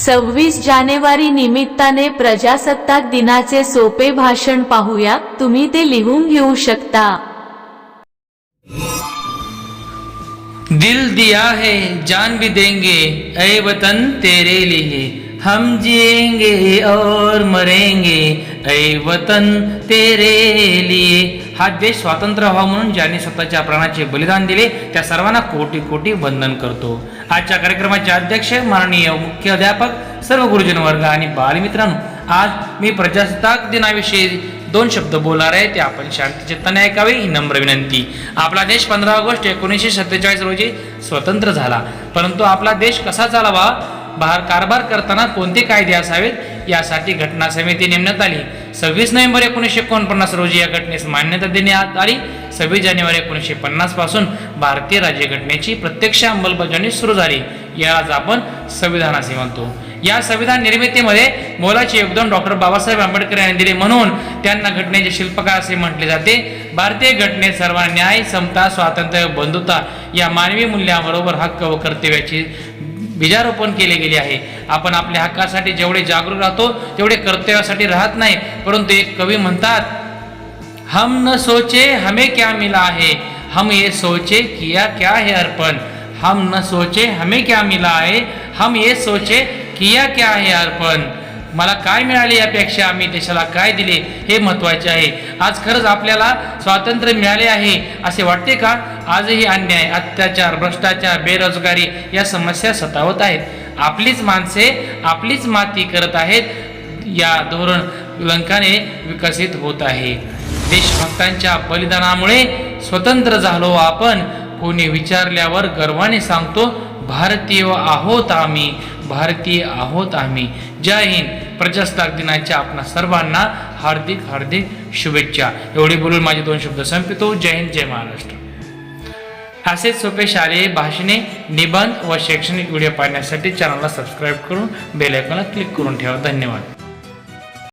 सव्वीस जानेवारी निमित्ताने प्रजासत्ताक दिनाचे सोपे भाषण पाहूया. तुम्ही ते लिहून घेऊ शकता. दिल दिया है जान भी देंगे ऐ वतन तेरे लिए. हम जिएंगे और मरेंगे ऐ वतन तेरे लिए. हा देश स्वातंत्र्य व्हावा म्हणून ज्यांनी स्वतःच्या प्राणाचे बलिदान दिले त्या सर्वांना कोटी कोटी वंदन करतो. आजच्या कार्यक्रमाचे अध्यक्ष माननीय मुख्याध्यापक सर्व गुरुजन वर्ग आणि बालमित्रांनो आज मी प्रजासत्ताक दिनाविषयी दोन शब्द बोलणार आहे ते आपण शांती चित्ताने ऐकावे ही नम्र विनंती. आपला देश पंधरा ऑगस्ट एकोणीसशे सत्तेचाळीस रोजी स्वतंत्र झाला. परंतु आपला देश कसा चालावा? बाहेर कारभार करताना कोणते कायदे असावेत? यासाठी घटना समिती नेमण्यात आली. सव्वीस नोव्हेंबर एकोणीसशे एकोणपन्नास रोजी या घटनेस मान्यता देण्यात आली. सव्वीस जानेवारी एकोणीसशे पन्नासपासून भारतीय राज्यघटनेची प्रत्यक्ष अंमलबजावणी सुरू झाली. यालाच आपण संविधान असे म्हणतो. या संविधान निर्मितीमध्ये मोलाचे योगदान डॉक्टर बाबासाहेब आंबेडकर यांनी दिले म्हणून त्यांना घटनेचे शिल्पकार असे म्हटले जाते. भारतीय घटनेत सर्व न्याय समता स्वातंत्र्य बंधुता या मानवी मूल्याबरोबर हक्क व कर्तव्याची बीजारोपण केले गेले आहे. आपण आपल्या हक्कासाठी जेवढे जागरूक राहतो तेवढे कर्तव्यासाठी राहत नाही. परंतु एक कवी म्हणतात हम न सोचे हमें क्या मिला है? हम ये सोचे किया क्या है अर्पण? हम न सोचे हमें क्या मिला है? हम ये सोचे किया क्या है अर्पण? मला काय मिळाले यापेक्षा आम्ही देशाला काय दिले हे महत्त्वाचे आहे. आज खरंच आपल्याला स्वातंत्र्य मिळाले आहे असे वाटते का? आजही अन्याय अत्याचार भ्रष्टाचार बेरोजगारी या समस्या सतावत आहेत. आपलीच माणसे आपलीच माती करत आहेत. या धोरण लंकाने विकसित होत आहे. देशभक्तांच्या बलिदानामुळे स्वतंत्र झालो आपण. कोणी विचारल्यावर गर्वाने सांगतो भारतीय आहोत आम्ही. भारतीय आहोत आम्ही. जय हिंद. प्रजासत्ताक दिनाच्या आपणा सर्वांना हार्दिक हार्दिक शुभेच्छा. एवढे बोलून माझे दोन शब्द संपितो. जय हिंद जय महाराष्ट्र. असेच सोपे शालेय भाषणे निबंध व शैक्षणिक व्हिडिओ पाहण्यासाठी चॅनलला सबस्क्राईब करून बेलायकॉनला क्लिक करून ठेवा. धन्यवाद.